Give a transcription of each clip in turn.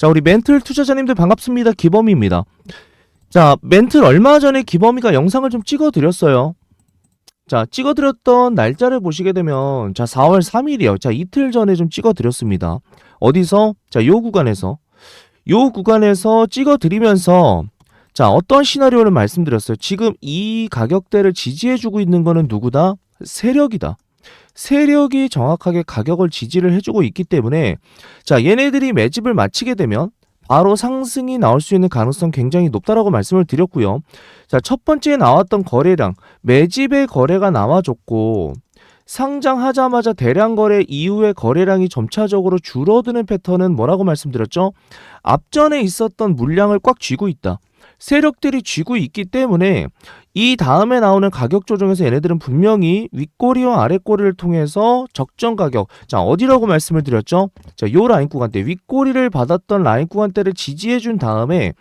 자, 우리 멘틀 투자자님들 반갑습니다. 기범입니다. 자, 멘틀 얼마 전에 기범이가 영상을 좀 찍어 드렸어요. 자, 찍어 드렸던 날짜를 보시게 되면 자, 4월 3일이요. 자, 이틀 전에 좀 찍어 드렸습니다. 어디서? 자, 요 구간에서 요 구간에서 찍어 드리면서 자, 어떤 시나리오를 말씀드렸어요. 지금 이 가격대를 지지해 주고 있는 거는 누구다? 세력이다. 세력이 정확하게 가격을 지지를 해주고 있기 때문에 자 얘네들이 매집을 마치게 되면 바로 상승이 나올 수 있는 가능성 굉장히 높다라고 말씀을 드렸고요. 자 첫 번째 나왔던 거래량 매집의 거래가 나와줬고 상장하자마자 대량 거래 이후에 거래량이 점차적으로 줄어드는 패턴은 뭐라고 말씀드렸죠? 앞전에 있었던 물량을 꽉 쥐고 있다. 세력들이 쥐고 있기 때문에 이 다음에 나오는 가격 조정에서 얘네들은 분명히 윗꼬리와 아랫꼬리를 통해서 적정 가격 자 어디라고 말씀을 드렸죠? 자요 라인 구간대 윗꼬리를 받았던 라인 구간대를 지지해 준 다음에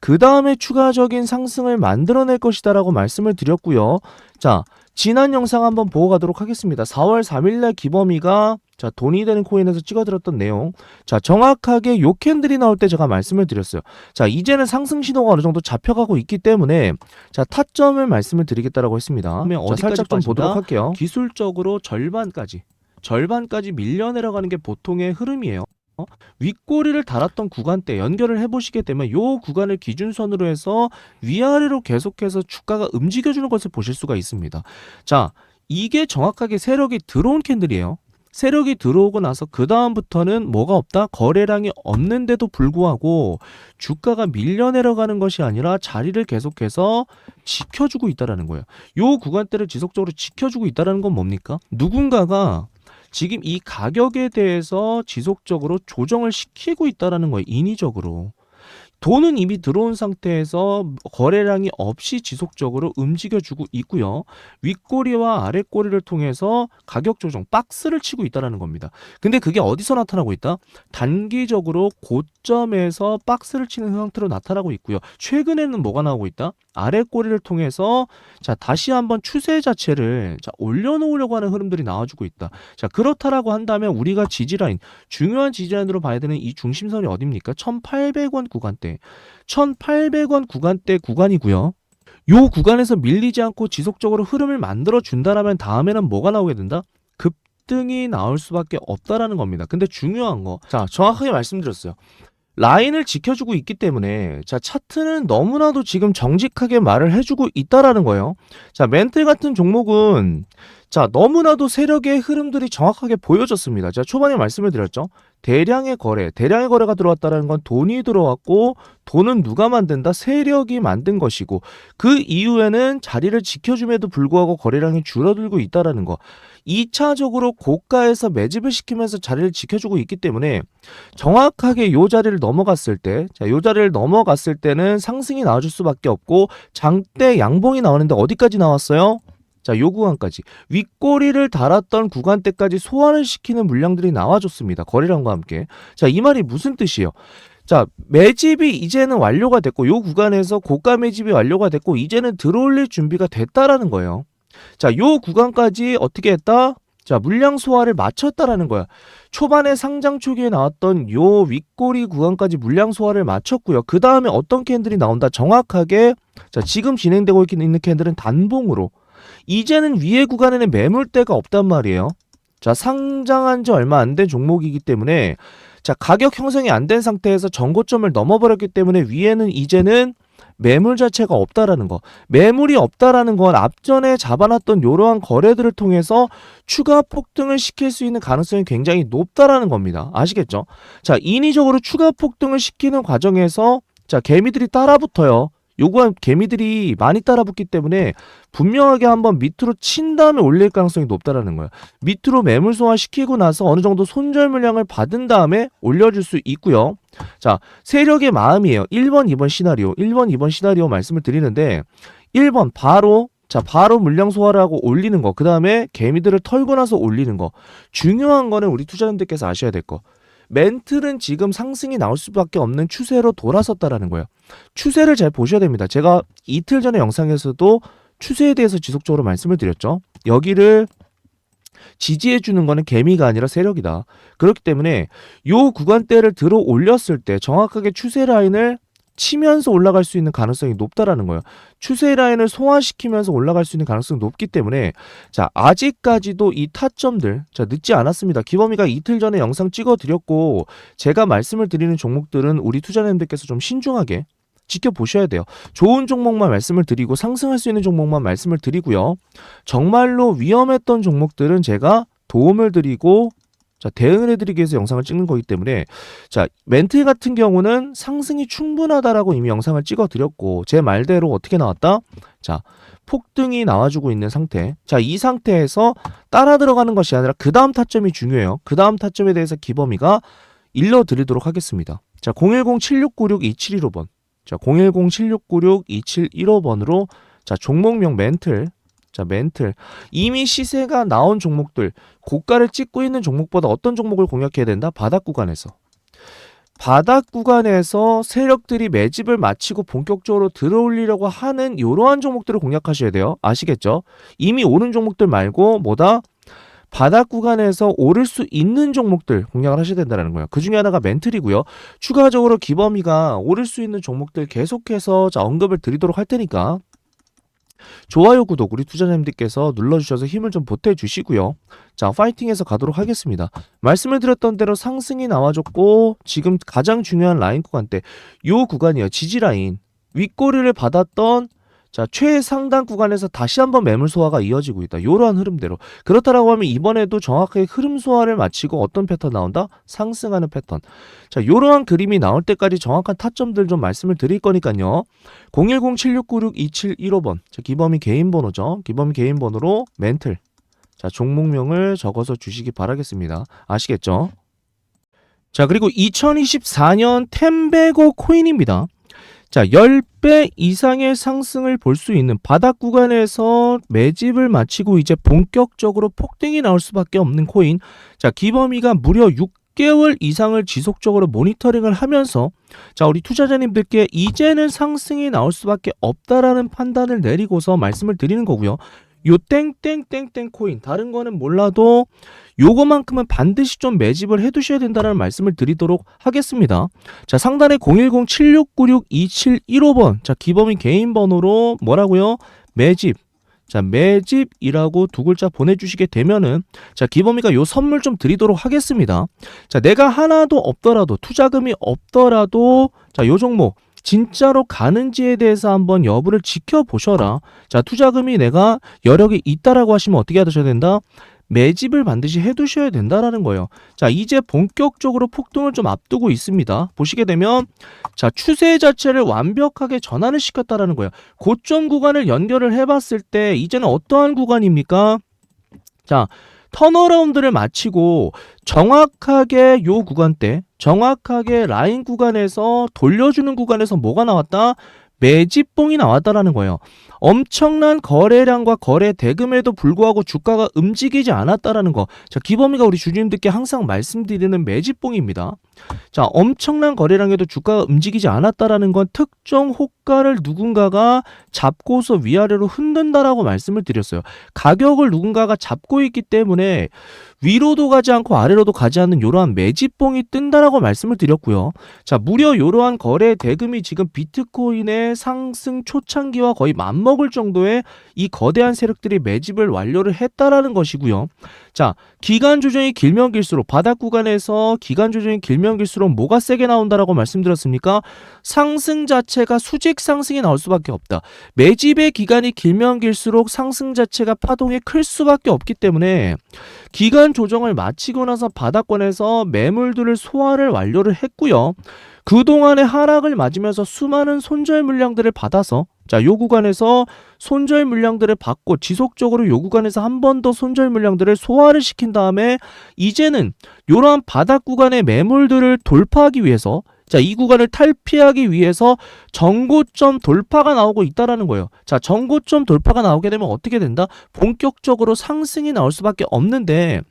그 다음에 추가적인 상승을 만들어낼 것이다라고 말씀을 드렸고요. 자 지난 영상 한번 보고 가도록 하겠습니다 4월 3일날 기범이가 자 돈이 되는 코인에서 찍어드렸던 내용 자 정확하게 요 캔들이 나올 때 제가 말씀을 드렸어요 자 이제는 상승 신호가 어느 정도 잡혀가고 있기 때문에 자 타점을 말씀을 드리겠다라고 했습니다. 그러면 어디까지 살짝 좀? 보도록 할게요. 기술적으로 절반까지 절반까지 밀려 내려가는 게 보통의 흐름이에요. 어? 윗꼬리를 달았던 구간대 연결을 해보시게 되면 이 구간을 기준선으로 해서 위아래로 계속해서 주가가 움직여주는 것을 보실 수가 있습니다. 자, 이게 정확하게 세력이 들어온 캔들이에요. 세력이 들어오고 나서 그 다음부터는 뭐가 없다? 거래량이 없는데도 불구하고 주가가 밀려 내려가는 것이 아니라 자리를 계속해서 지켜주고 있다라는 거예요. 요 구간대를 지속적으로 지켜주고 있다라는 건 뭡니까? 누군가가 지금 이 가격에 대해서 지속적으로 조정을 시키고 있다라는 거예요. 인위적으로. 돈은 이미 들어온 상태에서 거래량이 없이 지속적으로 움직여주고 있고요. 윗꼬리와 아랫꼬리를 통해서 가격 조정 박스를 치고 있다라는 겁니다. 근데 그게 어디서 나타나고 있다? 단기적으로 고점에서 박스를 치는 형태로 나타나고 있고요. 최근에는 뭐가 나오고 있다? 아랫꼬리를 통해서 자 다시 한번 추세 자체를 자 올려놓으려고 하는 흐름들이 나와주고 있다. 자 그렇다라고 한다면 우리가 지지라인 중요한 지지라인으로 봐야 되는 이 중심선이 어딥니까? 1,800원 구간대, 1,800원 구간대 구간이고요. 요 구간에서 밀리지 않고 지속적으로 흐름을 만들어 준다라면 다음에는 뭐가 나오게 된다? 급등이 나올 수밖에 없다라는 겁니다. 근데 중요한 거, 자 정확하게 말씀드렸어요. 라인을 지켜주고 있기 때문에 자 차트는 너무나도 지금 정직하게 말을 해주고 있다라는 거예요. 자 멘틀 같은 종목은 자 너무나도 세력의 흐름들이 정확하게 보여졌습니다. 제가 초반에 말씀을 드렸죠. 대량의 거래, 대량의 거래가 들어왔다는 건 돈이 들어왔고 돈은 누가 만든다? 세력이 만든 것이고 그 이후에는 자리를 지켜줌에도 불구하고 거래량이 줄어들고 있다라는 거. 2차적으로 고가에서 매집을 시키면서 자리를 지켜주고 있기 때문에 정확하게 요 자리를 넘어갔을 때, 자, 요 자리를 넘어갔을 때는 상승이 나와줄 수밖에 없고 장대 양봉이 나오는데 어디까지 나왔어요? 자, 요 구간까지 윗꼬리를 달았던 구간대까지 소화를 시키는 물량들이 나와줬습니다. 거래량과 함께. 자, 이 말이 무슨 뜻이에요? 자, 매집이 이제는 완료가 됐고 요 구간에서 고가 매집이 완료가 됐고 이제는 들어올릴 준비가 됐다라는 거예요. 자, 요 구간까지 어떻게 했다? 자, 물량 소화를 마쳤다라는 거야. 초반에 상장 초기에 나왔던 요 윗꼬리 구간까지 물량 소화를 마쳤고요. 그 다음에 어떤 캔들이 나온다? 정확하게 자, 지금 진행되고 있는 캔들은 단봉으로 이제는 위에 구간에는 매물대가 없단 말이에요. 자, 상장한 지 얼마 안 된 종목이기 때문에 자, 가격 형성이 안 된 상태에서 전고점을 넘어버렸기 때문에 위에는 이제는 매물 자체가 없다라는 거. 매물이 없다라는 건 앞전에 잡아놨던 이러한 거래들을 통해서 추가 폭등을 시킬 수 있는 가능성이 굉장히 높다라는 겁니다. 아시겠죠? 자, 인위적으로 추가 폭등을 시키는 과정에서 자, 개미들이 따라붙어요. 요구한 개미들이 많이 따라붙기 때문에 분명하게 한번 밑으로 친 다음에 올릴 가능성이 높다라는 거예요. 밑으로 매물 소화 시키고 나서 어느 정도 손절 물량을 받은 다음에 올려줄 수 있고요. 자, 세력의 마음이에요. 1번, 2번 시나리오. 1번, 2번 시나리오 말씀을 드리는데 1번 바로 자, 바로 물량 소화를 하고 올리는 거. 그 다음에 개미들을 털고 나서 올리는 거. 중요한 거는 우리 투자자님들께서 아셔야 될 거. 멘틀은 지금 상승이 나올 수밖에 없는 추세로 돌아섰다라는 거예요. 추세를 잘 보셔야 됩니다. 제가 이틀 전에 영상에서도 추세에 대해서 지속적으로 말씀을 드렸죠. 여기를 지지해 주는 거는 개미가 아니라 세력이다. 그렇기 때문에 요 구간대를 들어 올렸을 때 정확하게 추세 라인을 치면서 올라갈 수 있는 가능성이 높다라는 거예요. 추세 라인을 소화시키면서 올라갈 수 있는 가능성이 높기 때문에 자 아직까지도 이 타점들 자 늦지 않았습니다. 기범이가 이틀 전에 영상 찍어 드렸고 제가 말씀을 드리는 종목들은 우리 투자자님들께서 좀 신중하게 지켜보셔야 돼요. 좋은 종목만 말씀을 드리고 상승할 수 있는 종목만 말씀을 드리고요. 정말로 위험했던 종목들은 제가 도움을 드리고 자, 대응을 해드리기 위해서 영상을 찍는 거기 때문에 자, 멘트 같은 경우는 상승이 충분하다라고 이미 영상을 찍어 드렸고 제 말대로 어떻게 나왔다? 자, 폭등이 나와주고 있는 상태. 자, 이 상태에서 따라 들어가는 것이 아니라 그 다음 타점이 중요해요. 그 다음 타점에 대해서 기범이가 일러 드리도록 하겠습니다. 자, 010-7696-2715번. 자, 010-7696-2715번으로 자, 종목명 멘틀. 자, 멘틀. 이미 시세가 나온 종목들, 고가를 찍고 있는 종목보다 어떤 종목을 공략해야 된다? 바닥 구간에서. 바닥 구간에서 세력들이 매집을 마치고 본격적으로 들어올리려고 하는 이러한 종목들을 공략하셔야 돼요. 아시겠죠? 이미 오른 종목들 말고 뭐다? 바닥 구간에서 오를 수 있는 종목들 공략을 하셔야 된다는 거예요. 그 중에 하나가 멘틀이고요. 추가적으로 기범이가 오를 수 있는 종목들 계속해서 자, 언급을 드리도록 할 테니까 좋아요, 구독 우리 투자자님들께서 눌러주셔서 힘을 좀 보태주시고요. 자, 파이팅해서 가도록 하겠습니다. 말씀을 드렸던 대로 상승이 나와줬고 지금 가장 중요한 라인 구간대 요 구간이요. 지지 라인 윗꼬리를 받았던 자, 최상단 구간에서 다시 한번 매물 소화가 이어지고 있다. 이러한 흐름대로. 그렇다라고 하면 이번에도 정확하게 흐름 소화를 마치고 어떤 패턴 나온다? 상승하는 패턴. 자, 이러한 그림이 나올 때까지 정확한 타점들 좀 말씀을 드릴 거니까요. 010-7696-2715번. 자, 기범이 개인 번호죠. 기범이 개인 번호로 멘틀. 자, 종목명을 적어서 주시기 바라겠습니다. 아시겠죠? 자, 그리고 2024년 템베고 코인입니다. 자, 10배 이상의 상승을 볼 수 있는 바닥 구간에서 매집을 마치고 이제 본격적으로 폭등이 나올 수밖에 없는 코인. 자, 기범이가 무려 6개월 이상을 지속적으로 모니터링을 하면서 자, 우리 투자자님들께 이제는 상승이 나올 수밖에 없다라는 판단을 내리고서 말씀을 드리는 거고요. 요 땡땡땡땡 코인 다른 거는 몰라도 요거만큼은 반드시 좀 매집을 해 두셔야 된다는 말씀을 드리도록 하겠습니다. 자, 상단에 010-7696-2715번. 자, 기범이 개인 번호로 뭐라고요? 매집. 자, 매집이라고 두 글자 보내주시게 되면은, 자, 기범이가 요 선물 좀 드리도록 하겠습니다. 자, 내가 하나도 없더라도, 투자금이 없더라도, 자, 요 종목, 진짜로 가는지에 대해서 한번 여부를 지켜보셔라. 자, 투자금이 내가 여력이 있다라고 하시면 어떻게 하셔야 된다? 매집을 반드시 해두셔야 된다라는 거예요. 자, 이제 본격적으로 폭등을 좀 앞두고 있습니다. 보시게 되면, 자, 추세 자체를 완벽하게 전환을 시켰다라는 거예요. 고점 구간을 연결을 해봤을 때, 이제는 어떠한 구간입니까? 자, 턴어라운드를 마치고 정확하게 요 구간대, 정확하게 라인 구간에서 돌려주는 구간에서 뭐가 나왔다? 매집봉이 나왔다라는 거예요. 엄청난 거래량과 거래 대금에도 불구하고 주가가 움직이지 않았다라는 거. 자, 기범이가 우리 주주님들께 항상 말씀드리는 매집봉입니다. 자, 엄청난 거래량에도 주가가 움직이지 않았다라는 건 특정 호가를 누군가가 잡고서 위아래로 흔든다라고 말씀을 드렸어요. 가격을 누군가가 잡고 있기 때문에 위로도 가지 않고 아래로도 가지 않는 이러한 매집봉이 뜬다라고 말씀을 드렸고요. 자, 무려 이러한 거래 대금이 지금 비트코인의 상승 초창기와 거의 맞먹을 정도의 이 거대한 세력들이 매집을 완료를 했다라는 것이고요. 자, 기간 조정이 길면 길수록 바닥 구간에서 기간 조정이 길면 길수록 뭐가 세게 나온다라고 말씀드렸습니까? 상승 자체가 수직 상승이 나올 수밖에 없다. 매집의 기간이 길면 길수록 상승 자체가 파동이 클 수밖에 없기 때문에 기간 조정을 마치고 나서 바닥권에서 매물들을 소화를 완료를 했고요. 그동안의 하락을 맞으면서 수많은 손절 물량들을 받아서 자, 요 구간에서 손절 물량들을 받고 지속적으로 요 구간에서 한 번 더 손절 물량들을 소화를 시킨 다음에 이제는 요러한 바닥 구간의 매물들을 돌파하기 위해서 자, 이 구간을 탈피하기 위해서 정고점 돌파가 나오고 있다라는 거예요. 자, 정고점 돌파가 나오게 되면 어떻게 된다? 본격적으로 상승이 나올 수밖에 없는데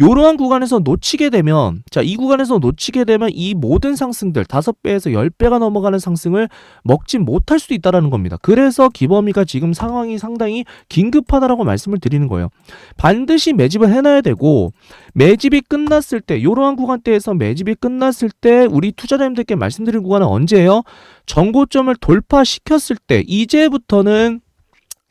이러한 구간에서 놓치게 되면 자, 이 구간에서 놓치게 되면 이 모든 상승들 5배에서 10배가 넘어가는 상승을 먹지 못할 수도 있다라는 겁니다. 그래서 기범이가 지금 상황이 상당히 긴급하다라고 말씀을 드리는 거예요. 반드시 매집을 해 놔야 되고 매집이 끝났을 때 이러한 구간대에서 매집이 끝났을 때 우리 투자자님들께 말씀드린 구간은 언제예요? 정고점을 돌파시켰을 때 이제부터는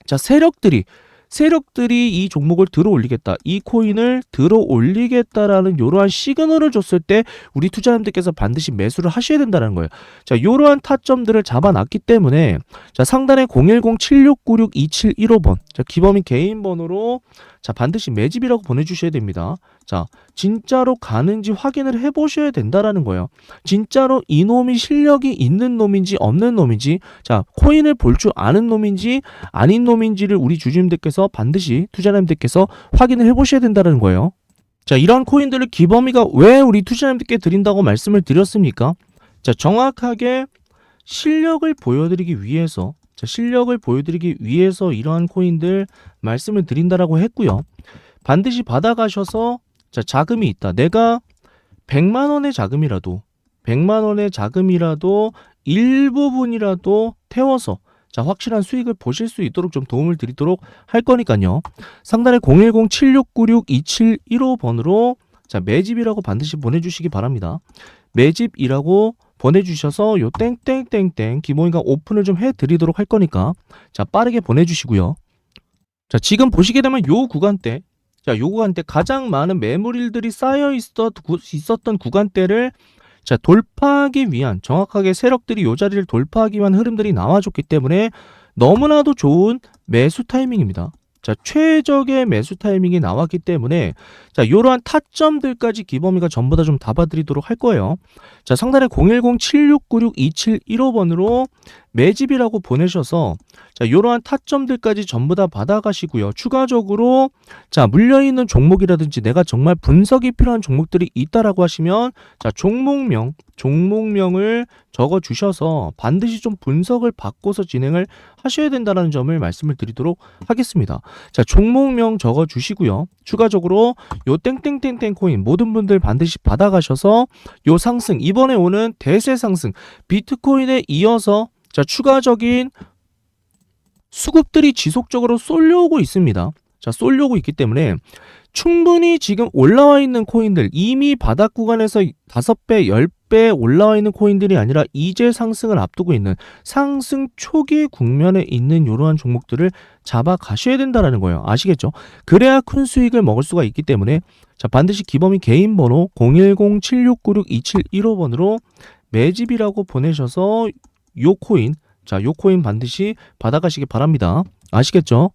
자 세력들이 세력들이 이 종목을 들어 올리겠다. 이 코인을 들어 올리겠다라는 이러한 시그널을 줬을 때 우리 투자자님들께서 반드시 매수를 하셔야 된다는 거예요. 자, 이러한 타점들을 잡아놨기 때문에 자, 상단에 010-7696-2715번. 자, 기범인 개인 번호로 자, 반드시 매집이라고 보내 주셔야 됩니다. 자, 진짜로 가는지 확인을 해 보셔야 된다라는 거예요. 진짜로 이놈이 실력이 있는 놈인지 없는 놈인지 자, 코인을 볼 줄 아는 놈인지 아닌 놈인지를 우리 주주님들께서 반드시 투자자님들께서 확인을 해 보셔야 된다는 거예요. 자, 이러한 코인들을 기범이가 왜 우리 투자자님들께 드린다고 말씀을 드렸습니까? 자, 정확하게 실력을 보여드리기 위해서 자, 실력을 보여드리기 위해서 이러한 코인들 말씀을 드린다라고 했고요. 반드시 받아가셔서 자, 자금이 있다. 내가 100만 원의 자금이라도 100만 원의 자금이라도 일부분이라도 태워서 자, 확실한 수익을 보실 수 있도록 좀 도움을 드리도록 할 거니까요. 상단에 010-7696-2715번으로 자, 매집이라고 반드시 보내주시기 바랍니다. 매집이라고 보내주셔서 요 땡땡땡땡 기모인가 오픈을 좀 해드리도록 할 거니까 자, 빠르게 보내주시고요. 자, 지금 보시게 되면 요 구간대 자, 요 구간대 가장 많은 매물일들이 쌓여 있었던 구간대를 자, 돌파하기 위한 정확하게 세력들이 요 자리를 돌파하기 위한 흐름들이 나와줬기 때문에 너무나도 좋은 매수 타이밍입니다. 자, 최적의 매수 타이밍이 나왔기 때문에 자, 이러한 타점들까지 기범이가 전부 다좀 잡아드리도록 할 거예요. 자, 상단에 010-7696-2715번으로 매집이라고 보내셔서 자, 이러한 타점들까지 전부 다 받아가시고요. 추가적으로 자, 물려있는 종목이라든지 내가 정말 분석이 필요한 종목들이 있다라고 하시면 자, 종목명, 종목명을 적어 주셔서 반드시 좀 분석을 받고서 진행을 하셔야 된다는 점을 말씀을 드리도록 하겠습니다. 자, 종목명 적어 주시고요. 추가적으로 요 땡땡땡땡 코인 모든 분들 반드시 받아가셔서 요 상승 이번에 오는 대세 상승 비트코인에 이어서 자, 추가적인 수급들이 지속적으로 쏠려오고 있습니다. 자, 쏠려오고 있기 때문에 충분히 지금 올라와 있는 코인들 이미 바닥 구간에서 5배, 10배 올라와 있는 코인들이 아니라 이제 상승을 앞두고 있는 상승 초기 국면에 있는 이러한 종목들을 잡아 가셔야 된다라는 거예요. 아시겠죠? 그래야 큰 수익을 먹을 수가 있기 때문에 자, 반드시 기범이 개인 번호 010-7696-2715번으로 매집이라고 보내셔서 요 코인 자, 요 코인 반드시 받아가시기 바랍니다. 아시겠죠?